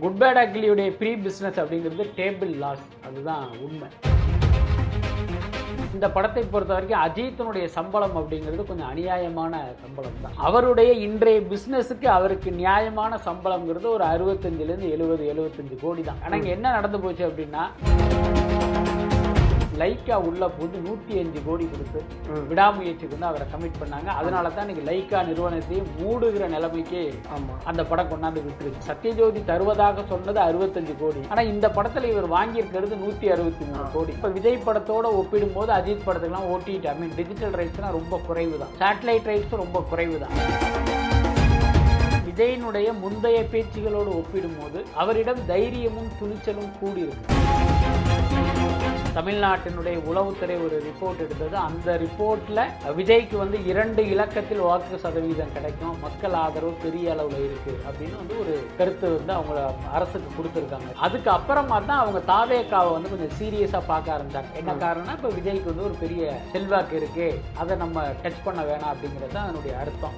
Good bad அக்லியுடைய pre business அப்படிங்கிறது table loss அதுதான் உண்மை. இந்த படத்தை பொறுத்த வரைக்கும் அஜித்தினுடைய சம்பளம் அப்படிங்கிறது கொஞ்சம் அநியாயமான சம்பளம் தான். அவருடைய இன்றைய பிஸ்னஸுக்கு அவருக்கு நியாயமான சம்பளம்ங்கிறது ஒரு அறுபத்தஞ்சிலேருந்து எழுபது எழுபத்தஞ்சு கோடி தான். ஆனால் இங்கே என்ன நடந்து போச்சு அப்படின்னா லைக்கா உள்ள போது நூற்றி அஞ்சு கோடி கொடுத்து விடாமுயற்சிக்கு வந்து அவரை கமிட் பண்ணாங்க. அதனால தான் இன்னைக்கு லைக்கா நிறுவனத்தையும் மூடுகிற நிலைமைக்கு ஆமா. அந்த படம் கொண்டாந்து விட்டுருச்சு. சத்யஜோதி தருவதாக சொன்னது அறுபத்தஞ்சு கோடி. ஆனா இந்த படத்துல இவர் வாங்கியிருக்கிறது நூத்தி அறுபத்தி மூணு கோடி. இப்ப விஜய் படத்தோட ஒப்பிடும்போது அஜித் படத்துக்குலாம் ஓடிடி ஐ மீன் டிஜிட்டல் ரைட்ஸ்லாம் ரொம்ப குறைவு தான் சேட்டலைட் ரைட்ஸும் ரொம்ப குறைவு தான் விஜயனுடைய முந்தைய பேச்சுகளோடு ஒப்பிடும்போது அவரிடம் தைரியமும் துணிச்சலும் கூடியிருக்கு. தமிழ்நாட்டினுடைய உளவுத்துறை ஒரு ரிப்போர்ட் எடுத்தது. அந்த ரிப்போர்ட்ல விஜய்க்கு வந்து இரண்டு இலக்கத்தில் வாக்கு சதவீதம் கிடைக்கும். மக்கள் ஆதரவு பெரிய அளவுல இருக்கு அப்படின்னு வந்து ஒரு கருத்து வந்து அவங்க அரசுக்கு கொடுத்துருக்காங்க. அதுக்கு அப்புறமா தான் அவங்க தாவேக்காவை வந்து கொஞ்சம் சீரியஸா பார்க்க ஆரம்பிச்சாங்க. என்ன காரணம்னா இப்ப விஜய்க்கு வந்து ஒரு பெரிய செல்வாக்கு இருக்கு. அதை நம்ம டச் பண்ண வேணாம் அப்படிங்கிறது தான் அதனுடைய அர்த்தம்.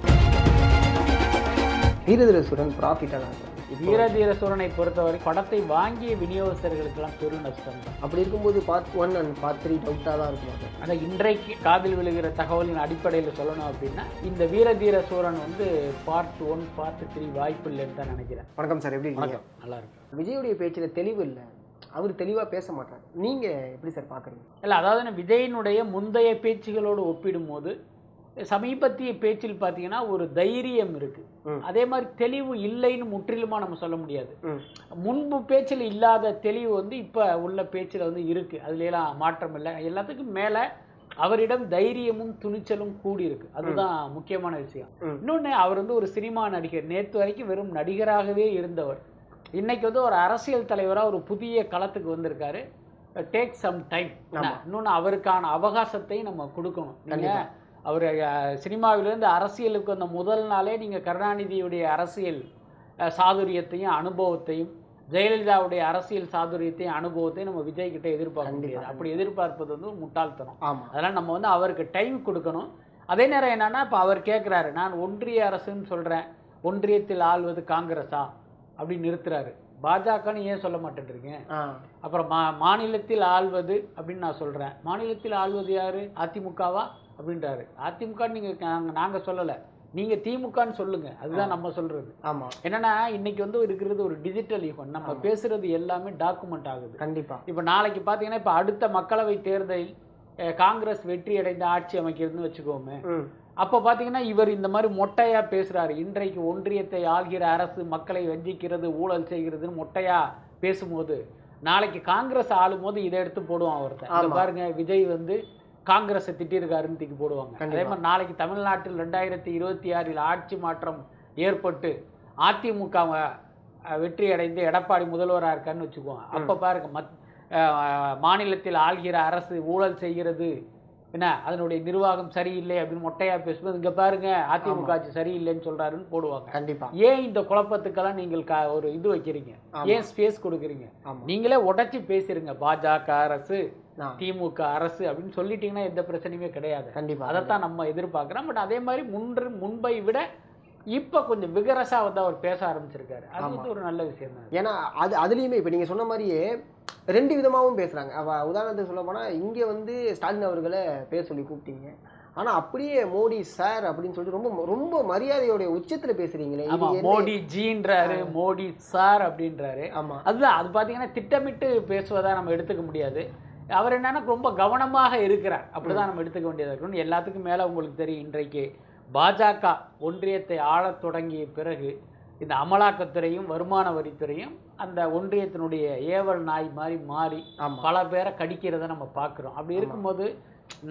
வீரதீரசுடன் ப்ராஃபிட்டாக தான் வீரதீர சூரனை பொறுத்தவரை படத்தை வாங்கிய விநியோகஸ்தர்களுக்கெல்லாம் பெரும் நஷ்டம் அப்படி இருக்கும்போது part one and part three டவுட்டாக தான் இருக்கும். ஆனால் இன்றைக்கு காதில் விழுகிற தகவலின் அடிப்படையில் சொல்லணும் அப்படின்னா இந்த வீரதீர சூரன் வந்து பார்ட் ஒன் பார்ட் த்ரீ வாய்ப்பு இல்லைன்னு தான் நினைக்கிறேன். வணக்கம் சார் எப்படி வணக்கம் நல்லா இருக்கு விஜயுடைய பேச்சில் தெளிவு இல்லை. அவர் தெளிவாக பேச மாட்டார். நீங்கள் எப்படி சார் பார்க்குறீங்க இல்லை அதாவது விஜயனுடைய முந்தைய பேச்சுகளோடு ஒப்பிடும்போது சமீபத்திய பேச்சில் பார்த்தீங்கன்னா ஒரு தைரியம் இருக்கு. அதே மாதிரி தெளிவு இல்லைன்னு முற்றிலுமா நம்ம சொல்ல முடியாது. முன்பு பேச்சில் இல்லாத தெளிவு வந்து இப்போ உள்ள பேச்சில் வந்து இருக்கு. அதுல மாற்றம் இல்லை. எல்லாத்துக்கும் மேலே அவரிடம் தைரியமும் துணிச்சலும் கூடி இருக்கு. அதுதான் முக்கியமான விஷயம். இன்னொன்று அவர் வந்து ஒரு சினிமா நடிகர். நேற்று வரைக்கும் வெறும் நடிகராகவே இருந்தவர். இன்னைக்கு வந்து ஒரு அரசியல் தலைவராக ஒரு புதிய களத்துக்கு வந்திருக்காரு. Take some time. இன்னொன்று அவருக்கான அவகாசத்தை நம்ம கொடுக்கணும். நீங்க கண்டிப்பா. அவர் சினிமாவிலிருந்து அரசியலுக்கு வந்த முதல் நாளே நீங்கள் கருணாநிதியுடைய அரசியல் சாதுரியத்தையும் அனுபவத்தையும் ஜெயலலிதாவுடைய அரசியல் சாதுரியத்தையும் அனுபவத்தையும் நம்ம விஜய் கிட்ட எதிர்பார்க்க முடியாது. அப்படி எதிர்பார்ப்பது வந்து முட்டாள்தனம். ஆமாம் அதனால் நம்ம வந்து அவருக்கு டைம் கொடுக்கணும். அதே நேரம் என்னன்னா இப்போ அவர் கேட்குறாரு நான் ஒன்றிய அரசுன்னு சொல்கிறேன் ஒன்றியத்தில் ஆள்வது காங்கிரஸா? அப்படின்னு நிறுத்துறாரு. பாஜகன்னு ஏன் சொல்ல மாட்டேன்றீங்க? அப்புறம் மா மாநிலத்தில் ஆள்வது அப்படின்னு நான் சொல்கிறேன் மாநிலத்தில் ஆள்வது யாரு? அதிமுகவா? அப்படின்றாரு. அதிமுக நீங்கள் நாங்கள் சொல்லலை. நீங்கள் திமுகன்னு சொல்லுங்கள் அதுதான் நம்ம சொல்கிறது ஆமாம் என்னன்னா இன்னைக்கு வந்து இருக்கிறது ஒரு டிஜிட்டல் யுகம். நம்ம பேசுறது எல்லாமே டாக்குமெண்ட் ஆகுது. கண்டிப்பாக இப்போ நாளைக்கு பார்த்தீங்கன்னா இப்போ அடுத்த மக்களவை தேர்தலில் காங்கிரஸ் வெற்றி அடைந்த ஆட்சி அமைக்கிறதுன்னு வச்சுக்கோமே. அப்போ பார்த்தீங்கன்னா இவர் இந்த மாதிரி மொட்டையா பேசுறாரு. இன்றைக்கு ஒன்றியத்தை ஆள்கிற அரசு மக்களை வஞ்சிக்கிறது ஊழல் செய்கிறதுன்னு மொட்டையா பேசும்போது நாளைக்கு காங்கிரஸ் ஆளும் போது இதை எடுத்து போடுவான் ஆமா. பாருங்க விஜய் வந்து காங்கிரஸை திட்டிருக்காருன்னு தூக்கி போடுவாங்க. அதே. மாதிரி நாளைக்கு தமிழ்நாட்டில் ரெண்டாயிரத்தி இருபத்தி ஆறில் ஆட்சி மாற்றம் ஏற்பட்டு அதிமுக வெற்றி அடைந்து எடப்பாடி முதல்வராக இருக்கான்னு வச்சுக்குவோம் அப்போ பாருங்க மத் மாநிலத்தில் ஆள்கிற அரசு ஊழல் செய்கிறது என்ன அதனுடைய நிர்வாகம் சரியில்லை அப்படின்னு மொட்டையா பேசும்போது இங்க பாருங்க அதிமுக ஆட்சி சரியில்லைன்னு சொல்றாருன்னு போடுவாங்க. கண்டிப்பாக ஏன் இந்த குழப்பத்துக்கெல்லாம் நீங்கள் கா- ஒரு இது வைக்கிறீங்க. ஏன் ஸ்பேஸ் கொடுக்குறீங்க? நீங்களே உடைச்சு பேசிருங்க பாஜக அரசு. திமுக அரசு அப்படின்னு சொல்லிட்டீங்கன்னா எந்த பிரச்சனையுமே கிடையாது. கண்டிப்பாக அதைத்தான் நம்ம எதிர்பார்க்கிறோம். பட் அதே மாதிரி முன்று முன்பை விட இப்ப கொஞ்சம் விகரசா வந்து அவர் பேச ஆரம்பிச்சிருக்காரு. அது வந்து ஒரு நல்ல விஷயம் தான். ஏன்னா அது அதுலேயுமே இப்போ நீங்கள் சொன்ன மாதிரியே ரெண்டு விதமாகவும் பேசுகிறாங்க அவ உதாரணத்துக்கு சொல்ல போனால் இங்கே வந்து ஸ்டாலின் அவர்களை பேர் சொல்லி கூப்பிட்டீங்க. ஆனால் அப்படியே மோடி சார் அப்படின்னு சொல்லிட்டு ரொம்ப ரொம்ப மரியாதையோடைய உச்சத்தில் பேசுறீங்களே. மோடி ஜீன்றாரு மோடி சார் அப்படின்றாரு. ஆமா. அதுதான் அது பார்த்தீங்கன்னா திட்டமிட்டு பேசுவதா நம்ம எடுத்துக்க முடியாது. அவர் என்னன்னா ரொம்ப கவனமாக இருக்கிறார். அப்படிதான் நம்ம எடுத்துக்க வேண்டியதாக இருக்கணும். எல்லாத்துக்கும் மேல உங்களுக்கு தெரியும் இன்றைக்கு பாஜக ஒன்றியத்தை ஆளத் தொடங்கிய பிறகு இந்த அமலாக்கத்துறையும் வருமான வரித்துறையும் அந்த ஒன்றியத்தினுடைய ஏவல் நாய் மாதிரி மாறி பல பேரை கடிக்கிறத நம்ம பார்க்குறோம். அப்படி இருக்கும்போது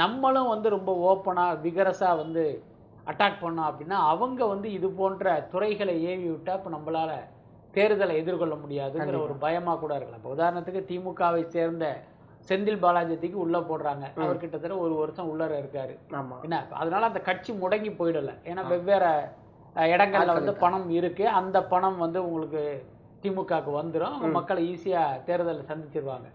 நம்மளும் வந்து ரொம்ப ஓப்பனாக விகரஸாக வந்து அட்டாக் பண்ணோம் அப்படின்னா அவங்க வந்து இது போன்ற துறைகளை ஏவி விட்டா இப்போ நம்மளால தேர்தலை எதிர்கொள்ள முடியாதுங்கிற ஒரு பயமா கூட இருக்கலாம். இப்போ உதாரணத்துக்கு திமுகவை சேர்ந்த செந்தில் பாலாஜிக்கு உள்ள போடுறாங்க. அவர் கிட்டத்தட்ட ஒரு வருஷம் உள்ளர இருக்காரு. என்ன அதனால அந்த கட்சி முடங்கி போயிடல. ஏன்னா வெவ்வேறு இடங்கள்ல வந்து பணம் இருக்கு. அந்த பணம் வந்து உங்களுக்கு திமுகவுக்கு வந்துடும் மக்களை ஈஸியா தேர்தலை சந்திச்சிருவாங்க.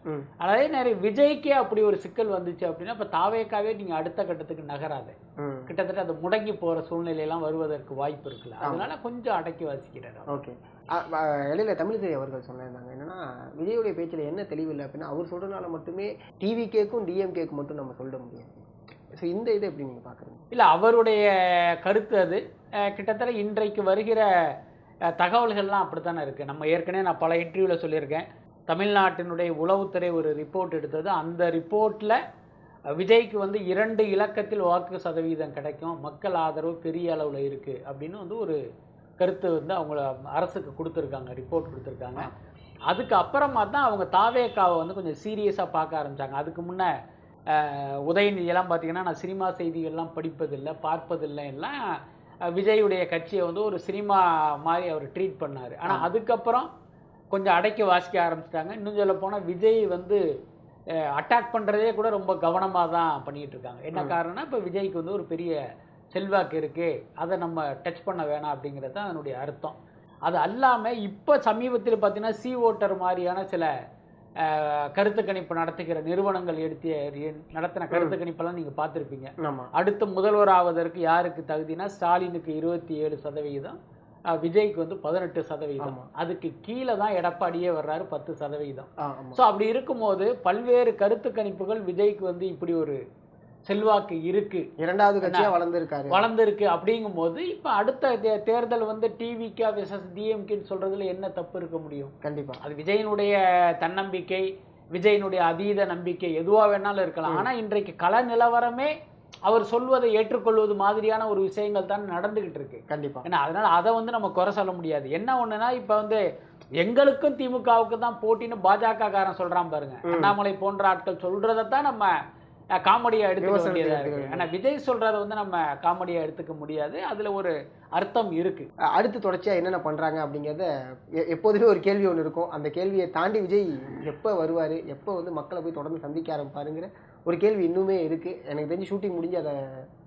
அதே நேரம் விஜய்க்கே அப்படி ஒரு சிக்கல் வந்துச்சு அப்படின்னா இப்போ தாவேக்காவே நீங்க அடுத்த கட்டத்துக்கு நகராது. கிட்டத்தட்ட அது முடங்கி போற சூழ்நிலையெல்லாம் வருவதற்கு வாய்ப்பு இருக்குல்ல. அதனால கொஞ்சம் அடக்கி வாசிக்கிறார். ஓகே. இடையில தமிழிசை அவர்கள் சொன்னாங்க என்னன்னா விஜயுடைய பேச்சில் என்ன தெளிவில்லை அப்படின்னா அவர் சொல்றதுனால மட்டுமே டிவி கேக்கும் டிஎம்கேக்கு மட்டும் நம்ம சொல்ல முடியாது. ஸோ இந்த இதை எப்படி நீங்க பாக்குறீங்க? இல்ல அவருடைய கருத்து அது. கிட்டத்தட்ட இன்றைக்கு வருகிற தகவல்கள்லாம் அப்படித்தானே இருக்கு. நம்ம ஏற்கனவே நான் பல இன்டர்வியூவில் சொல்லியிருக்கேன். தமிழ்நாட்டினுடைய உளவுத்துறை ஒரு ரிப்போர்ட் எடுத்தது. அந்த ரிப்போர்ட்டில் விஜய்க்கு வந்து இரண்டு இலக்கத்தில் வாக்கு சதவீதம் கிடைக்கும். மக்கள் ஆதரவு பெரிய அளவில் இருக்குது அப்படின்னு வந்து ஒரு கருத்து வந்து அவங்கள அரசுக்கு கொடுத்துருக்காங்க ரிப்போர்ட் கொடுத்துருக்காங்க. அதுக்கு அப்புறமா தான் அவங்க தாவேக்காவை வந்து கொஞ்சம் சீரியஸாக பார்க்க ஆரம்பிச்சாங்க. அதுக்கு முன்னே உதயநிதியெல்லாம் பார்த்தீங்கன்னா நான் சினிமா செய்திகள்லாம் படிப்பதில்லை பார்ப்பதில்லை எல்லாம் விஜயுடைய கட்சியை வந்து ஒரு சினிமா மாதிரி அவர் ட்ரீட் பண்ணார். ஆனால் அதுக்கப்புறம் கொஞ்சம் அடக்கி வாசிக்க ஆரம்பிச்சிட்டாங்க. இன்னும் சொல்ல போனால் விஜய் வந்து அட்டாக் பண்ணுறதே கூட ரொம்ப கவனமாக தான் பண்ணிட்டு இருக்காங்க என்ன காரணம்னா இப்போ விஜய்க்கு வந்து ஒரு பெரிய செல்வாக்கு இருக்கு. அதை நம்ம டச் பண்ண வேணாம் அப்படிங்கிறது தான் அதனுடைய அர்த்தம். அது அல்லாமல் இப்போ சமீபத்தில் பார்த்தீங்கன்னா சி ஓட்டர் மாதிரியான சில கருத்து கணிப்பு நடத்துகிற நிறுவனங்கள் எடுத்திய நடத்தின கருத்து கணிப்பெல்லாம் நீங்கள் பார்த்துருப்பீங்க. அடுத்து முதல்வர் ஆவதற்கு யாருக்கு தகுதினா ஸ்டாலினுக்கு இருபத்தி ஏழு சதவிகிதம் அஹ், விஜய்க்கு வந்து பதினெட்டு சதவிகிதம் ஆமா. அதுக்கு கீழே தான் எடப்பாடியே வர்றாரு பத்து ஆமா. ஸோ அப்படி இருக்கும்போது பல்வேறு கருத்து கணிப்புகள் விஜய்க்கு வந்து இப்படி ஒரு செல்வாக்கு இருக்கு. இரண்டாவது கட்சியா வளர்ந்துருக்காரு. வளர்ந்துருக்கு அப்படிங்கும்போது இப்போ அடுத்த தேர்தல் வந்து டிவிக்கா விசஸ் டிஎம்கேன்னு சொல்றதுல என்ன தப்பு இருக்க முடியும்? கண்டிப்பா. அது விஜயனுடைய தன்னம்பிக்கை விஜயனுடைய அதீத நம்பிக்கை எதுவா வேணாலும் இருக்கலாம். ஆனா இன்றைக்கு கள நிலவரமே அவர் சொல்வதை ஏற்றுக்கொள்வது மாதிரியான ஒரு விஷயங்கள் தான் நடந்துகிட்டு இருக்கு. கண்டிப்பா. ஏன்னா அதனால அதை வந்து நம்ம குறை சொல்ல முடியாது. என்ன ஒண்ணுன்னா இப்ப வந்து எங்களுக்கும் திமுகவுக்கு தான் போட்டின்னு பாஜக காரன் சொல்றான் பாருங்க. அண்ணாமலை போன்ற ஆட்கள் சொல்றதை தான் நம்ம காமெடியா எடுத்துக்க விமர்சனத்தை வேண்டியதா எடுத்துக்க இருக்கு. ஆனா விஜய் சொல்றதை வந்து நம்ம காமெடியா எடுத்துக்க முடியாது. அதுல ஒரு அர்த்தம் இருக்கு. அடுத்து தொடர்ச்சியா என்னென்ன பண்றாங்க அப்படிங்கறத எப்போதுமே ஒரு கேள்வி ஒன்று இருக்கும். அந்த கேள்வியை தாண்டி விஜய் எப்போ வருவாரு? எப்போ வந்து மக்களை போய் தொடர்ந்து சந்திக்க ஆரம்பிப்பாருங்கிற ஒரு கேள்வி இன்னுமே இருக்கு. எனக்கு தெரிஞ்சு ஷூட்டிங் முடிஞ்சு அதை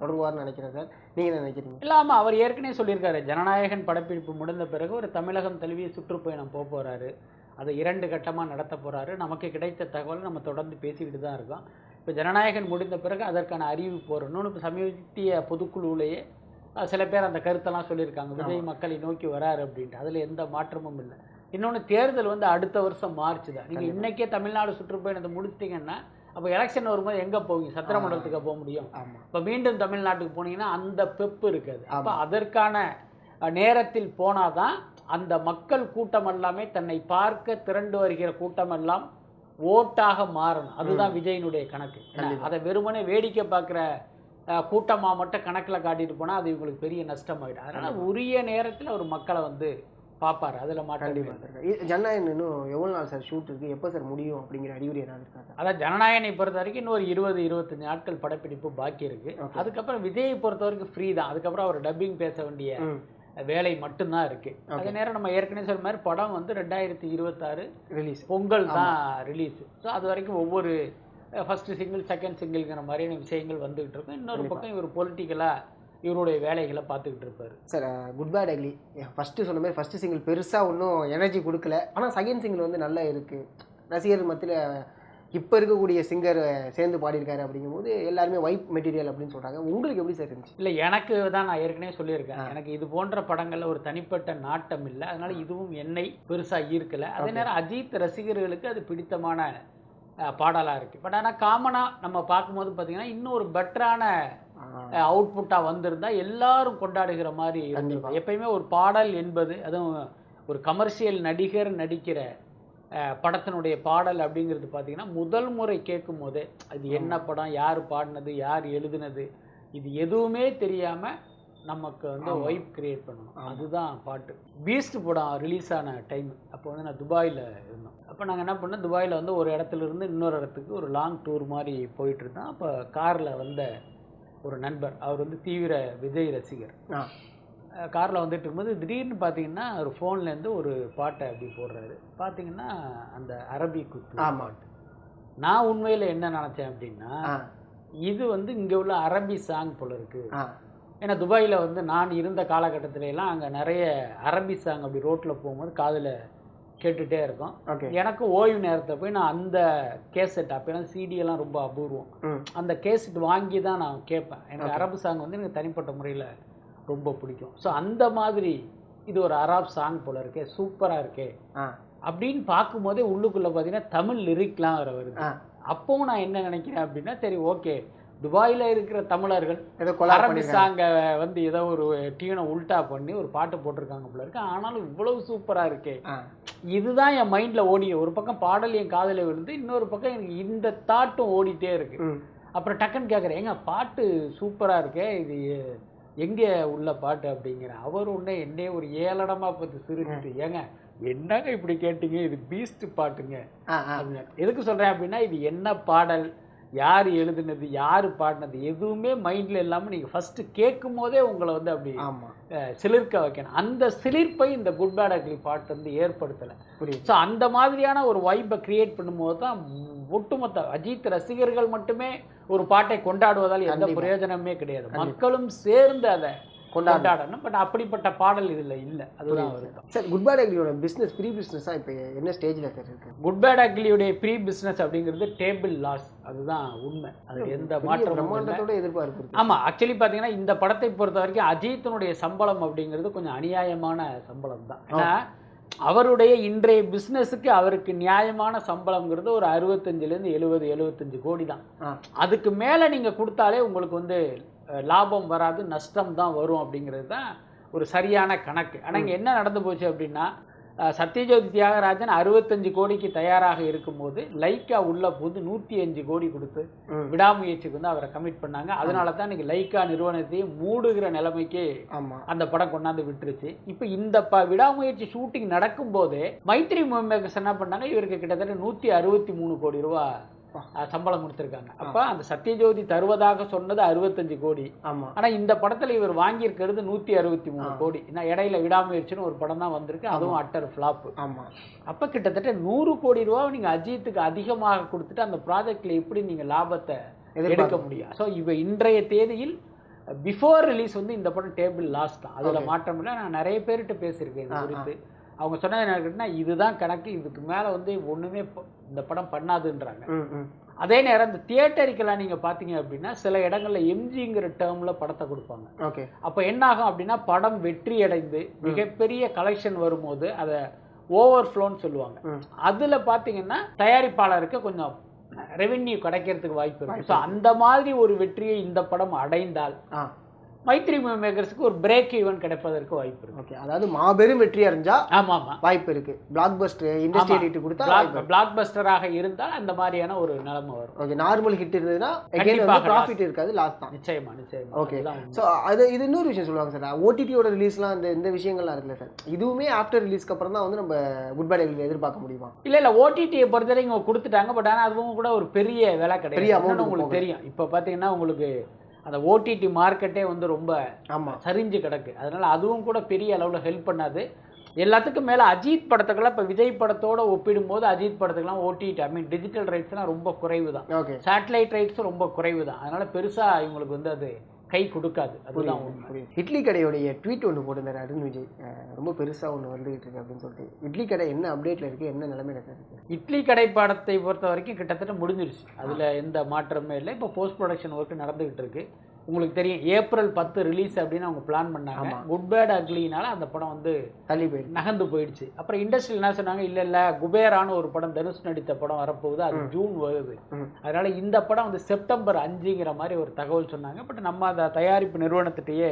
தொடங்குவார்னு நினைக்கிறேன் சார். நீங்க என்ன நினைக்கிறீங்க? இல்லாம அவர் ஏற்கனவே சொல்லியிருக்காரு. ஜனநாயகன் படப்பிடிப்பு முடிந்த பிறகு ஒரு தமிழகம் தழுவிய சுற்றுப்பயணம் போக போறாரு. அதை இரண்டு கட்டமா நடத்த போறாரு. நமக்கு கிடைத்த தகவல் நம்ம தொடர்ந்து பேசிக்கிட்டு தான் இருக்கோம். இப்போ ஜனநாயகன் முடிந்த பிறகு அதற்கான அறிவிப்பு இன்னொன்று இப்போ சமீபத்திய பொதுக்குழுவிலேயே சில பேர் அந்த கருத்தெல்லாம் சொல்லியிருக்காங்க. விஜய் மக்களை நோக்கி வராரு அப்படின்ட்டு. அதுல எந்த மாற்றமும் இல்லை. இன்னொன்று தேர்தல் வந்து அடுத்த வருஷம் மார்ச் தான். நீங்க இன்னைக்கே தமிழ்நாடு சுற்றுப்பயணத்தை முடிச்சிட்டீங்கன்னா அப்போ எலெக்ஷன் வரும்போது எங்க போவீங்க? சத்திரமண்டலத்துக்கு போக முடியும். இப்போ மீண்டும் தமிழ்நாட்டுக்கு போனீங்கன்னா அந்த பெப்பு இருக்காது. அப்போ அதற்கான நேரத்தில் போனாதான் அந்த மக்கள் கூட்டம் எல்லாமே தன்னை பார்க்க திரண்டு வருகிற கூட்டம் எல்லாம் ஓட்டாக மாறணும். அதுதான் விஜயினுடைய கணக்கு. அதை வெறுமனே வேடிக்கை பார்க்குற கூட்டமா மட்டும் கணக்குல காட்டிட்டு போனா அது இவங்களுக்கு பெரிய நஷ்டமாயிடும். அதனால உரிய நேரத்துல ஒரு மக்களை வந்து பார்ப்பாரு அதுல இது ஜனநாயகன் இன்னும் எவ்வளவு நாள் சார் ஷூட் இருக்கு? எப்போ சார் முடியும் அப்படிங்கிற அறிகுறி ஏதாவது இருக்கா அதான் ஜனநாயகனை பொறுத்த வரைக்கும் இன்னொரு இருபது இருபத்தஞ்சு நாட்கள் படப்பிடிப்பு பாக்கி இருக்கு. அதுக்கப்புறம் விஜயை பொறுத்த வரைக்கும் ஃப்ரீ தான். அதுக்கப்புறம் அவர் டப்பிங் பேச வேண்டிய வேலை மட்டும்தான் இருக்கு. அதே நேரம் நம்ம ஏற்கனவே சொன்ன மாதிரி படம் வந்து ரெண்டாயிரத்தி இருபத்தாறு ரிலீஸ் பொங்கல் தான் ரிலீஸ் ஸோ அது வரைக்கும் ஒவ்வொரு ஃபர்ஸ்ட் சிங்கிள் செகண்ட் சிங்கிள்ங்கிற மாதிரியான விஷயங்கள் வந்துகிட்டு இருக்கும். இன்னொரு பக்கம் இவர் பொலிட்டிக்கலா இவருடைய வேலைகளை பார்த்துக்கிட்டு இருப்பாரு. Sir good bad ugly first சொன்ன மாதிரி ஃபஸ்ட்டு சிங்கிள் பெருசாக ஒன்றும் எனர்ஜி கொடுக்கல. ஆனால் செகண்ட் சிங்கிள் வந்து நல்லா இருக்குது ரசிகர்கள் மத்தியில் இப்போ இருக்கக்கூடிய சிங்கர் சேர்ந்து பாடியிருக்காரு அப்படிங்கும்போது எல்லாருமே வைப் மெட்டீரியல் அப்படின்னு சொல்கிறாங்க உங்களுக்கு எப்படி சார் இருந்துச்சு? இல்லை எனக்கு தான் நான் ஏற்கனவே சொல்லியிருக்கேன். எனக்கு இது போன்ற படங்கள்ல ஒரு தனிப்பட்ட நாட்டம் இல்லை. அதனால இதுவும் என்னை பெருசா ஈர்க்கல. அதே நேரம் அஜித் ரசிகர்களுக்கு அது பிடித்தமான அஹ், பாடலா இருக்கு. பட் ஆனால் காமனாக நம்ம பார்க்கும்போது பார்த்தீங்கன்னா இன்னும் ஒரு பெட்டரான அவுட்புட்டாக வந்திருந்தா எல்லாரும் கொண்டாடுகிற மாதிரி இருந்திருக்கும். எப்பயுமே ஒரு பாடல் என்பது அதுவும் ஒரு கமர்ஷியல் நடிகர் நடிக்கிற படத்தினுடைய பாடல் அப்படிங்கிறது பார்த்தீங்கன்னா முதல் முறை கேட்கும் போதே அது என்ன படம்? யார் பாடினது? யார் எழுதுனது? இது எதுவுமே தெரியாம நமக்கு வந்து வைப் கிரியேட் பண்ணணும். அதுதான் பாட்டு. பீஸ்ட் படம் ரிலீஸ் ஆன டைம் அப்போ வந்து நான் துபாயில் இருந்தோம். அப்போ நாங்கள் என்ன பண்ணோம்? துபாயில் வந்து ஒரு இடத்துல இருந்து இன்னொரு இடத்துக்கு ஒரு லாங் டூர் மாதிரி போயிட்டு இருந்தோம். அப்போ காரில் வந்த ஒரு நண்பர். அவர் வந்து தீவிர விஜய் ரசிகர். காரில் வந்துட்டு இருக்கும்போது திடீர்னு பார்த்தீங்கன்னா ஒரு ஃபோன்லேருந்து ஒரு பாட்டை அப்படி போடுறாரு. பார்த்தீங்கன்னா அந்த அரபி குத்து. ஆமா. பாட்டு நான் உண்மையில் என்ன நினச்சேன் அப்படின்னா இது வந்து இங்கே உள்ள அரபி சாங் போல இருக்கு. ஏன்னா துபாயில் வந்து நான் இருந்த காலகட்டத்தில எல்லாம் அங்கே நிறைய அரபி சாங் அப்படி ரோட்டில் போகும்போது காதில் கேட்டுட்டே இருக்கோம். எனக்கு ஓய்வு நேரத்தை போய் நான் அந்த கேசட் அப்போலாம் சிடி எல்லாம் ரொம்ப அபூர்வம். அந்த கேசட் வாங்கி தான் நான் கேட்பேன். எனக்கு அரபு சாங் வந்து எனக்கு தனிப்பட்ட முறையில் ரொம்ப பிடிக்கும். ஸோ அந்த மாதிரி இது ஒரு அரப் சாங் போல இருக்கே சூப்பராக இருக்கே. அப்படின்னு பார்க்கும்போதே உள்ளுக்குள்ளே பார்த்தீங்கன்னா தமிழ் லிரிக்லாம் வர வருது. அப்பவும் நான் என்ன நினைக்கிறேன் அப்படின்னா சரி ஓகே துபாயில் இருக்கிற தமிழர்கள் ஏதோ அரபி சாங்கை வந்து ஏதோ ஒரு டியூனை உல்டா பண்ணி ஒரு பாட்டு போட்டிருக்காங்க போல இருக்கு. ஆனாலும் இவ்வளவு சூப்பராக இருக்கே. இதுதான் என் மைண்டில் ஓடி ஒரு பக்கம் பாடல் என் காதில் விழுந்து இன்னொரு பக்கம் எனக்கு இந்த தாட்டும் ஓடிட்டே இருக்கு. அப்புறம் டக்குன்னு கேட்குறேன் ஏங்க பாட்டு சூப்பராக இருக்கே. இது எங்கே உள்ள பாட்டு? அப்படிங்கிறேன் அவர் உடனே என்னையே ஒரு ஏளனமாக பார்த்து சிரிச்சுட்டு ஏங்க என்னங்க இப்படி கேட்டீங்க? இது பீஸ்ட் பாட்டுங்க. எதுக்கு சொல்கிறேன் அப்படின்னா இது என்ன பாடல்? யார் எழுதுனது யார் பாடினது எதுவுமே மைண்டில் இல்லாமல் நீங்கள் ஃபஸ்ட்டு கேட்கும் போதே உங்களை வந்து அப்படி சிலிர்க்க வைக்கணும். அந்த சிலிர்ப்பை இந்த குட் பேட் அக்லி பாட்டு வந்து ஏற்படுத்தலை. புரியுது. ஸோ அந்த மாதிரியான ஒரு வைப்பை கிரியேட் பண்ணும்போது தான் ஒட்டுமொத்த அஜித் ரசிகர்கள் மட்டுமே ஒரு பாட்டை கொண்டாடுவதால் எந்த. பிரயோஜனமே கிடையாது. மக்களும் சேர்ந்து அதை கொண்டாடணும். பட் அப்படிப்பட்ட பாடல் இதில் இல்லை. அதுதான் வருத்தம் சார் குட் பேட் அக்லியோட பிஸ்னஸ் ப்ரீ பிஸ்னஸாக இப்போ என்ன ஸ்டேஜில் சார் இருக்கு? குட் பேட் அக்லியுடைய ப்ரீ பிஸ்னஸ் அப்படிங்கிறது டேபிள் லாஸ் அதுதான் உண்மை. அது எந்த மாற்றமும் எதிர்பார்ப்பு. ஆமாம் ஆக்சுவலி பார்த்தீங்கன்னா இந்த படத்தை பொறுத்த வரைக்கும் அஜித்தினுடைய சம்பளம் அப்படிங்கிறது கொஞ்சம் அநியாயமான சம்பளம் தான். ஏன்னா அவருடைய இன்றைய பிஸ்னஸுக்கு அவருக்கு நியாயமான சம்பளம்ங்கிறது ஒரு அறுபத்தஞ்சிலேருந்து எழுபது எழுபத்தஞ்சு கோடி தான். அதுக்கு மேலே நீங்கள் கொடுத்தாலே உங்களுக்கு வந்து லாபம் வராது நஷ்டம் தான் வரும் அப்படிங்கிறது தான் ஒரு சரியான கணக்கு. ஆனால் இங்கே என்ன நடந்து போச்சு அப்படின்னா சத்யஜோதி தியாகராஜன் அறுபத்தஞ்சு கோடிக்கு தயாராக இருக்கும்போது லைக்கா உள்ள போது நூற்றி அஞ்சு கோடி கொடுத்து விடாமுயற்சிக்கு வந்து அவரை கமிட் பண்ணாங்க. அதனால தான் இன்னைக்கு லைக்கா நிறுவனத்தையே மூடுகிற நிலைமைக்கு அந்த படம் கொண்டாந்து விட்டுருச்சு. இப்போ இந்த ப விடாமுயற்சி ஷூட்டிங் நடக்கும்போதே மைத்ரி மேக்கர்ஸ் என்ன பண்ணாங்க? இவருக்கு கிட்டத்தட்ட நூற்றி அறுபத்தி மூணு கோடி ரூபா சம்பளம் கொடுத்துருக்காங்க. அப்போ அந்த சத்யஜோதி தருவதாக சொன்னது அறுபத்தஞ்சு கோடி. ஆமா. ஆனா இந்த படத்துல இவர் வாங்கியிருக்கிறது நூற்றி அறுபத்தி மூணு கோடி. நான் இடையில விடாமுயற்சின்னு ஒரு படம் தான் வந்திருக்கு. அதுவும் அட்டர் ஃப்ளாப். ஆமா. அப்ப கிட்டத்தட்ட நூறு கோடி ரூபா நீங்க அஜித்துக்கு அதிகமாக கொடுத்துட்டு அந்த ப்ராஜெக்ட்ல எப்படி நீங்க லாபத்தை எடுக்க முடியும்? ஸோ இவ இன்றைய தேதியில் பிஃபோர் ரிலீஸ் வந்து இந்த படம் டேபிள் லாஸ்ட் தான். அதுல மாற்றம் இல்லை. நான் நிறைய பேர்கிட்ட பேசியிருக்கேன் இது குறித்து அவங்க சொன்னது என்ன இருக்குன்னா இதுதான் கணக்கு இதுக்கு மேல வந்து ஒண்ணுமே ப- இந்த படம் பண்ணாதுன்றாங்க. அதே நேரம் இந்த தியேட்டருக்கெல்லாம் நீங்க பாத்தீங்க அப்படின்னா சில இடங்கள்ல எம்ஜிங்கிற டேர்ம்ல படத்தை கொடுப்பாங்க. ஓகே. அப்போ என்ன ஆகும் அப்படின்னா படம் வெற்றி அடைந்து மிகப்பெரிய கலெக்ஷன் வரும்போது அதை ஓவர்ஃப்ளோன்னு சொல்லுவாங்க. ம். அதுல பாத்தீங்கன்னா தயாரிப்பாளருக்கு கொஞ்சம் ரெவென்யூ கிடைக்கிறதுக்கு வாய்ப்பு இருக்கு. ஸோ அந்த மாதிரி ஒரு வெற்றியை இந்த படம் அடைந்தால் மைத்ரி மேக்கர்ஸ்க்கு ஒரு பிரேக் ஈவன் கிடைப்பதற்கு வாய்ப்பு இருக்கு. ஓகே அதாவது மாபெரும் வெற்றி அடைஞ்சா ஆமா ஆமா. வாய்ப்பு இருக்கு. பிளாக் பஸ்டர் இண்டஸ்ட்ரியல் ஹிட் கொடுத்தா பிளாக் பஸ்டராக இருந்தால் அந்த மாதிரியான ஒரு நிலைமை வரும். ஓகே நார்மல் ஹிட் இருந்ததுன்னா ப்ராஃபிட் இருக்காது லாஸ் தான். நிச்சயமா நிச்சயமா. ஓகே. ஸோ அது இது இன்னொரு விஷயம் சொல்லுவாங்க சார். ஓடிடியோட ரிலீஸ்லாம் இந்த இந்த விஷயங்கள்லாம் இருக்குல்ல சார். இதுவுமே ஆஃப்டர் ரிலீஸ்க்கு அப்புறம் தான் வந்து நம்ம குட் பை எதிர்பார்க்க முடியுமா? இல்ல இல்ல ஓடிடியை பொறுத்தவரைக்கும் கொடுத்துட்டாங்க பட் ஆனா அதுவும் கூட ஒரு பெரிய விலை கிடையாது. உங்களுக்கு தெரியும். இப்போ பாத்தீங்கன்னா உங்களுக்கு அந்த ஓடிடி மார்க்கெட்டே வந்து ரொம்ப ஆமா. சரிஞ்சு கிடக்கு. அதனால அதுவும் கூட பெரிய அளவுல ஹெல்ப் பண்ணாது. எல்லாத்துக்கும் மேல அஜித் படத்துக்கெல்லாம் இப்போ விஜய் படத்தோட ஒப்பிடும்போது அஜித் படத்துக்கெல்லாம் ஓடிடி ஐ மீன் டிஜிட்டல் ரைட்ஸ்லாம் ரொம்ப குறைவு தான் ஓகே சேட்டலைட் ரைட்ஸும் ரொம்ப குறைவு தான் அதனால பெருசா இவங்களுக்கு வந்து அது கை கொடுக்காது. அதுதான் இட்லி கடையோடைய ட்வீட் ஒன்று போட்டிருந்தாரு அருண் விஜய். ரொம்ப பெருசா ஒன்று வந்துகிட்டு இருக்கு அப்படின்னு சொல்லிட்டு. இட்லி கடை என்ன அப்டேட்ல இருக்கு? என்ன நிலைமையில சார் இருக்கு? இட்லி கடை படத்தை பொறுத்த வரைக்கும் கிட்டத்தட்ட முடிஞ்சிருச்சு. அதுல எந்த மாற்றமே இல்லை. இப்போ போஸ்ட் ப்ரொடக்ஷன் ஒர்க் நடந்துகிட்டு இருக்கு. உங்களுக்கு தெரியும் ஏப்ரல் பத்து ரிலீஸ் அப்படின்னு அவங்க பிளான் பண்ணாங்க. குட் பேட் அக்லினால அந்த படம் வந்து தள்ளி போயிருக்கு நகர்ந்து போயிடுச்சு. அப்புறம் இண்டஸ்ட்ரியில் என்ன சொன்னாங்க? இல்ல இல்ல குபேரான்னு ஒரு படம் தனுஷ் நடித்த படம் வரப்போகுது. அது ஜூன் வருது. அதனால இந்த படம் வந்து செப்டம்பர் அஞ்சுங்கிற மாதிரி ஒரு தகவல் சொன்னாங்க. பட் நம்ம அந்த தயாரிப்பு நிறுவனத்திட்டயே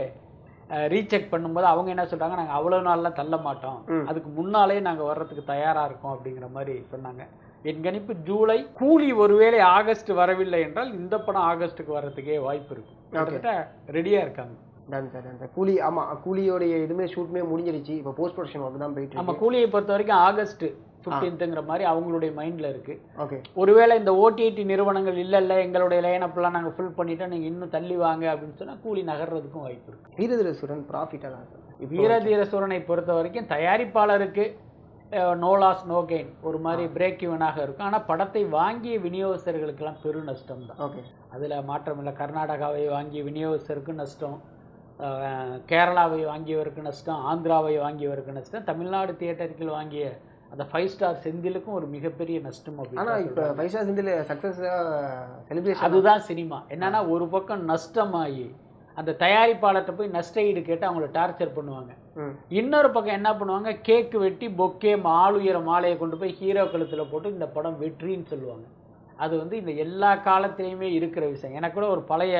ரீசெக் பண்ணும்போது அவங்க என்ன சொல்றாங்க? நாங்க அவ்வளவு நாள்லாம் தள்ள மாட்டோம். அதுக்கு முன்னாலே நாங்க வர்றதுக்கு தயாரா இருக்கோம். அப்படிங்கிற மாதிரி சொன்னாங்க. என் கணிப்பு ஜூலை கூலி ஒருவேளை ஆகஸ்ட் வரவில்லை என்றால் இந்த படம் ஆகஸ்ட்டுக்கு வர்றதுக்கே வாய்ப்பு இருக்கு கிட்டத்தட்ட ரெடியா இருக்காங்க. டன் சார் டன் சார் கூலி ஆமா கூலியோடைய இதுமே ஷூட்மே முடிஞ்சிருச்சு. இப்போ போஸ்ட் ப்ரொடக்ஷன் ஒர்க் தான் போயிட்டு நம்ம கூலியை பொறுத்த வரைக்கும் ஆகஸ்ட் ஃபிஃப்டீன்த்துங்கிற மாதிரி அவங்களுடைய மைண்ட்ல இருக்கு. ஓகே. ஒருவேளை இந்த ஓடிடி நிறுவனங்கள் இல்ல இல்ல எங்களுடைய லைனப்லாம் நாங்க ஃபில் பண்ணிட்டோம் நீங்க இன்னும் தள்ளி வாங்க அப்படின்னு சொன்னா கூலி நகர்றதுக்கும் வாய்ப்பு இருக்கு. வீரதிரசுரன் ப்ராஃபிட்டாக தான் சார் வீரதீர சூரனை பொறுத்த வரைக்கும் தயாரிப்பாளருக்கு நோ லாஸ் நோ கெயின் ஒரு மாதிரி பிரேக் ஈவனாக இருக்கும். ஆனா படத்தை வாங்கிய விநியோகஸ்தர்களுக்கெல்லாம் பெரு நஷ்டம் தான். ஓகே. அதுல மாற்றம் இல்லை. கர்நாடகாவை வாங்கிய விநியோகஸ்தருக்கு நஷ்டம். கேரளாவை வாங்கியவருக்கு நஷ்டம். ஆந்திராவை வாங்கியவருக்கு நஷ்டம். தமிழ்நாடு தியேட்டர்கள் வாங்கிய அந்த ஃபைவ் ஸ்டார் செந்திலுக்கும் ஒரு மிகப்பெரிய நஷ்டம் ஆனா அப்படின்னு இப்ப five star Senthil success celebration அதுதான் சினிமா. என்னன்னா ஒரு பக்கம் நஷ்டமாகி அந்த தயாரிப்பாளர்கிட்ட போய் நஷ்ட ஈடு கேட்டு அவங்கள டார்ச்சர் பண்ணுவாங்க. இன்னொரு பக்கம் என்ன பண்ணுவாங்க? கேக்கு வெட்டி பொக்கே ஆளுயர மாலையை கொண்டு போய் ஹீரோ கழுத்தில் போட்டு இந்த படம் வெற்றின்னு சொல்லுவாங்க. அது வந்து இந்த எல்லா காலத்திலையுமே இருக்கிற விஷயம். எனக்கு கூட ஒரு பழைய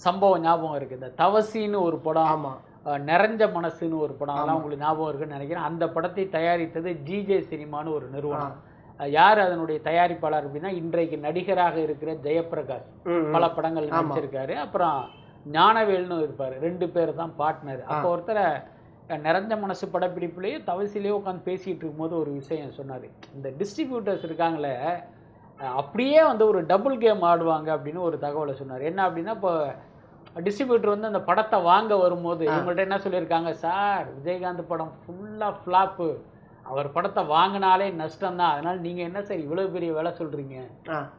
சம்பவம் ஞாபகம் இருக்குது இந்த தவசின்னு ஒரு படம் ஆமா. அஹ், நிறைஞ்ச மனசுன்னு ஒரு படம். அதெல்லாம் உங்களுக்கு ஞாபகம் இருக்குன்னு நினைக்கிறேன். அந்த படத்தை தயாரித்தது ஜிஜே சினிமான்னு ஒரு நிறுவனம். யார் அதனுடைய தயாரிப்பாளர் அப்படின்னா இன்றைக்கு நடிகராக இருக்கிற ம். பல படங்கள் நடிச்சிருக்காரு. அப்புறம் ஞானவேல்னு இருப்பார். ரெண்டு பேர் தான் பார்ட்னர் அப்போ ஒருத்தரை நிறைஞ்ச மனசு படப்பிடிப்புலேயே தவசிலேயே உட்காந்து பேசிகிட்டு இருக்கும்போது ஒரு விஷயம் சொன்னார். இந்த டிஸ்ட்ரிபியூட்டர்ஸ் இருக்காங்களே அப்படியே வந்து ஒரு டபுள் கேம் ஆடுவாங்க அப்படின்னு ஒரு தகவலை சொன்னார். என்ன அப்படின்னா இப்போ டிஸ்ட்ரிபியூட்டர் வந்து அந்த படத்தை வாங்க வரும்போது இவங்கள்ட்ட என்ன சொல்லியிருக்காங்க? சார் விஜயகாந்த் படம் ஃபுல்லாக ஃப்ளாப்பு அவர் படத்தை வாங்கினாலே நஷ்டம் தான் அதனால் நீங்கள் என்ன சார் இவ்வளோ பெரிய விலை சொல்கிறீங்க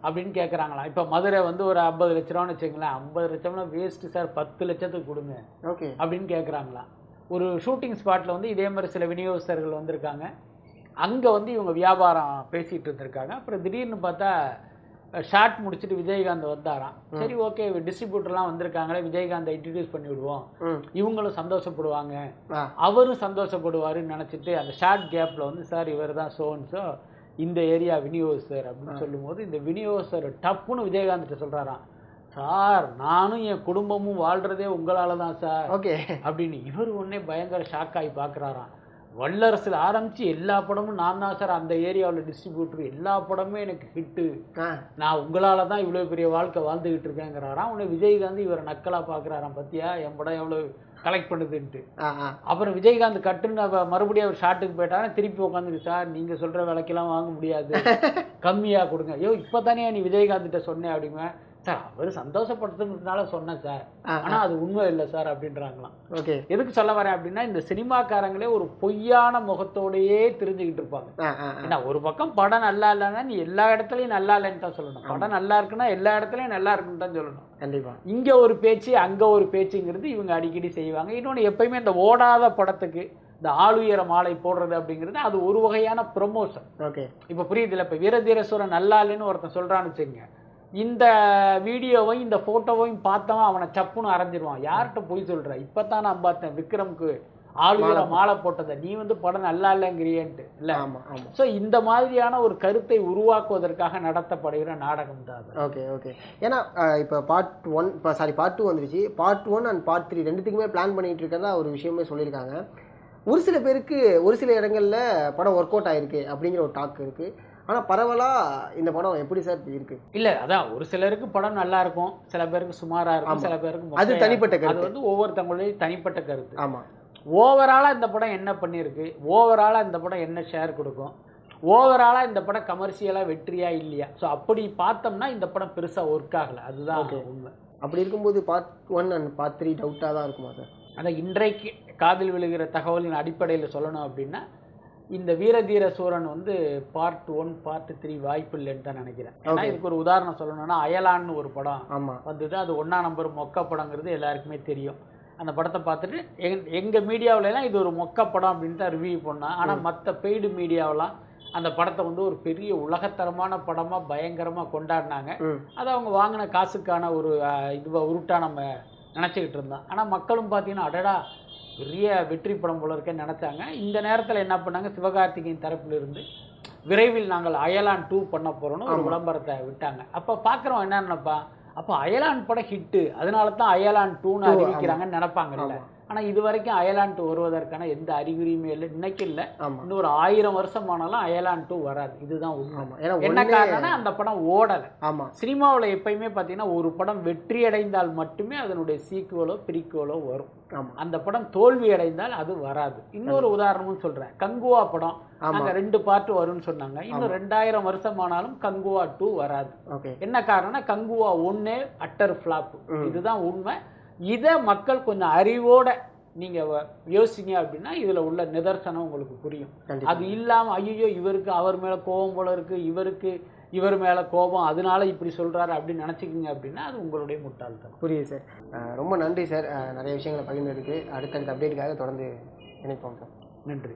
அப்படின்னு கேட்குறாங்களாம் இப்போ மதுரை வந்து ஒரு ஐம்பது லட்ச ரூபான்னு வச்சுங்களேன் ஐம்பது லட்சம்னா வேஸ்ட்டு சார் பத்து லட்சத்துக்கு கொடுங்க. ஓகே. அப்படின்னு கேட்குறாங்களாம் ஒரு ஷூட்டிங் ஸ்பாட்டில் வந்து இதே மாதிரி சில விநியோகஸ்தர்கள் வந்திருக்காங்க. அங்கே வந்து இவங்க வியாபாரம் பேசிகிட்டு இருந்திருக்காங்க. அப்புறம் திடீர்னு பார்த்தா ஷார்ட் முடிச்சுட்டு விஜயகாந்த் வந்தாராம். சரி ஓகே டிஸ்ட்ரிபியூட்டர்லாம் வந்திருக்காங்களே விஜயகாந்தை இன்ட்ரடியூஸ் பண்ணி விடுவோம் இவங்களும் சந்தோஷப்படுவாங்க. அவரும் சந்தோஷப்படுவாருன்னு நினச்சிட்டு அந்த ஷார்ட் கேப்பில் வந்து சார் இவர் தான் சோன்ஸோ இந்த ஏரியா விநியோகஸ்தர் அப்படின்னு சொல்லும்போது இந்த விநியோகஸ்தர் டப்புன்னு விஜயகாந்த்கிட்ட சொல்கிறாராம் சார் நானும் என் குடும்பமும் வாழ்கிறதே உங்களால் தான் சார். ஓகே. அப்படின்னு இவர் உடனே பயங்கர ஷாக் ஆகி பார்க்குறாராம் வல்லரசில் ஆரம்பித்து எல்லா படமும் நான் தான் சார். அந்த ஏரியாவில் டிஸ்ட்ரிபியூட்டர் எல்லா படமுமே எனக்கு ஹிட்டு நான் உங்களால தான் இவ்வளோ பெரிய வாழ்க்கை வாழ்ந்துகிட்டு இருக்கேங்கிறாராம் உடனே விஜயகாந்த் இவரை நக்கலாக பார்க்குறாராம் பத்தியா? என் படம் எவ்வளோ கலெக்ட் பண்ணுதுன்ட்டு. அப்புறம் விஜயகாந்த் கட்டுன்னு மறுபடியும் அவர் ஷாட்டுக்கு போயிட்டாரு திருப்பி உட்காந்துரு சார் நீங்கள் சொல்கிற விலைக்கெல்லாம் வாங்க முடியாது. கம்மியாக கொடுங்க. ஐயோ இப்போ தானே நீ விஜயகாந்த்கிட்ட சொன்னேன் அப்படிங்க சார் அவர் சந்தோஷப்படுத்துறதுனால சொன்னேன் சார். ஆ, ஆனால் அது உண்மை இல்லை சார் அப்படின்றாங்களாம். ஓகே. எதுக்கு சொல்ல வரேன் அப்படின்னா இந்த சினிமாக்காரங்களே ஒரு பொய்யான முகத்தோடையே தெரிஞ்சுக்கிட்டு இருப்பாங்க. ஏன்னா ஒரு பக்கம் படம் நல்லா இல்லைன்னா நீ எல்லா இடத்துலையும் நல்லா இல்லைன்னு தான் சொல்லணும். படம் நல்லா இருக்குன்னா எல்லா இடத்துலையும் நல்லா இருக்குன்னு தான் சொல்லணும். கண்டிப்பா. இங்கே ஒரு பேச்சு அங்கே ஒரு பேச்சுங்கிறது இவங்க அடிக்கடி செய்வாங்க. இன்னொன்று எப்பயுமே இந்த ஓடாத படத்துக்கு இந்த ஆளுயர மாலை போடுறது அப்படிங்கிறது அது ஒரு வகையான ப்ரொமோஷன் ஓகே. இப்போ புரியுதுல்ல இப்போ வீரதீரஸ்வரன் நல்லா இல்லைன்னு ஒருத்தன் சொல்கிறான்னு வச்சுங்க இந்த வீடியோவையும் இந்த ஃபோட்டோவையும் பார்த்தவன் அவனை சப்புன்னு அரைஞ்சிருவான். யார்கிட்ட போய் சொல்கிற இப்போ தான் நான் பார்த்தேன் விக்ரம்க்கு ஆளுயர மாலை போட்டதை. நீ வந்து படம் நல்லா இல்லைங்கிறியன்ட்டு இல்லை? ஆமா ஆமா. ஸோ இந்த மாதிரியான ஒரு கருத்தை உருவாக்குவதற்காக நடத்தப்படுகிற நாடகம் தான் ஓகே ஓகே. ஏன்னா இப்போ பார்ட் ஒன் இப்போ சாரி பார்ட் டூ வந்துருச்சு. Part one and part three ரெண்டுத்துக்குமே பிளான் பண்ணிட்டு இருக்கிறதா ஒரு விஷயமே சொல்லியிருக்காங்க. ஒரு சில பேருக்கு ஒரு சில இடங்கள்ல படம் ஒர்க் அவுட் ஆயிருக்கு அப்படிங்கிற ஒரு டாக் இருக்கு. ஆனா பரவலா இந்த படம் எப்படி சார் இருக்கு? இல்ல அதான் ஒரு சிலருக்கு படம் நல்லா இருக்கும் சில பேருக்கு சுமாரா இருக்கும் சில பேருக்கு அது தனிப்பட்ட. அது கருத்து. வந்து ஒவ்வொருத்தவங்களுடைய தனிப்பட்ட கருத்து. ஆமா. ஓவராலா இந்த படம் என்ன பண்ணியிருக்கு ஓவராலா இந்த படம் என்ன ஷேர் கொடுக்கும்? ஓவராலா இந்த படம் கமர்ஷியலா வெற்றியா இல்லையா? ஸோ அப்படி பார்த்தோம்னா இந்த படம் பெருசா ஒர்க் ஆகல. அதுதான் உண்மை. அப்படி இருக்கும்போது part one and part three டவுட்டாக தான் இருக்குமா சார் அதான் இன்றைக்கு காதில் விழுகிற தகவலின் அடிப்படையில் சொல்லணும் அப்படின்னா இந்த வீரதீர சூரன் வந்து பார்ட் ஒன் பார்ட் த்ரீ வாய்ப்பு இல்லைன்னு தான் நினைக்கிறேன். ஏன்னா இதுக்கு ஒரு உதாரணம் சொல்லணும்னா அயலான்னு ஒரு படம் வந்தது. அது ஒன்றா நம்பர் மொக்க படங்கிறது எல்லாருக்குமே தெரியும். அந்த படத்தை பார்த்துட்டு எங் எங்கள் மீடியாவிலலாம் இது ஒரு மொக்க படம் அப்படின்னு தான் ரிவ்யூ பண்ணான் ஆனால் மற்ற பெய்டு மீடியாவெலாம் அந்த படத்தை வந்து ஒரு பெரிய உலகத்தரமான படமாக பயங்கரமாக கொண்டாடினாங்க. அது அவங்க வாங்கின காசுக்கான ஒரு அஹ், இதுவா உருட்டாக நம்ம நினச்சிக்கிட்டு இருந்தோம். ஆனால் மக்களும் பார்த்தீங்கன்னா அடடா பெரிய வெற்றி படம் போல இருக்கேன்னு நினச்சாங்க. இந்த நேரத்தில் என்ன பண்ணாங்க? சிவகார்த்திகேயன் தரப்புல இருந்து விரைவில் நாங்கள் அயலான் டூ பண்ண போகிறோன்னு ஒரு விளம்பரத்தை விட்டாங்க. அப்போ பார்க்குறோம் என்ன நினைப்பா? அப்போ அயலான் படம் ஹிட்டு அதனால தான் அயலான் டூன்னு அறிவிக்கிறாங்கன்னு நினைப்பாங்கல்ல. ஆனால் இது வரைக்கும் அயலான் டூ வருவதற்கான எந்த அறிகுறியுமே இல்லை. இன்னைக்கு இல்லை. ஒரு ஆயிரம் வருஷம் ஆனாலும் அயலான் டூ வராது. இதுதான் உண்மை. ஏன்னா என்ன காரணம்னா அந்த படம் ஓடலை. ஆமா. சினிமாவில் எப்பயுமே பார்த்தீங்கன்னா ஒரு படம் வெற்றி அடைந்தால் மட்டுமே அதனுடைய சீக்குவலோ பிரிக்குவலோ வரும். அந்த படம் தோல்வி அடைந்தால் அது வராது. இன்னொரு உதாரணமும் சொல்றேன். கங்குவா படம். அங்க ரெண்டு பார்ட் வரும்னு சொன்னாங்க. இன்னும் ரெண்டாயிரம் வருஷம் ஆனாலும் கங்குவா டூ வராது. ஓகே. என்ன காரணம்னா கங்குவா ஒன்னே அட்டர் ஃப்ளாப் இதுதான் உண்மை. இதை மக்கள் கொஞ்சம் அறிவோட நீங்க வ- யோசிங்க அப்படின்னா இதுல உள்ள நிதர்சனம் உங்களுக்கு புரியும். அது இல்லாம ஐயோ இவருக்கு அவர் மேல கோபம் போல இருக்கு இவருக்கு இவர் மேல கோபம் அதனால இப்படி சொல்றாரு அப்படின்னு நினைச்சுக்கிங்க அப்படின்னா அது உங்களுடைய முட்டாள்தனம். புரியுது சார். ரொம்ப நன்றி சார். நிறைய விஷயங்களை பகிர்ந்ததுக்கு. அடுத்தடுத்த அப்டேட்டுக்காக தொடர்ந்து இணைப்போம் சார். நன்றி.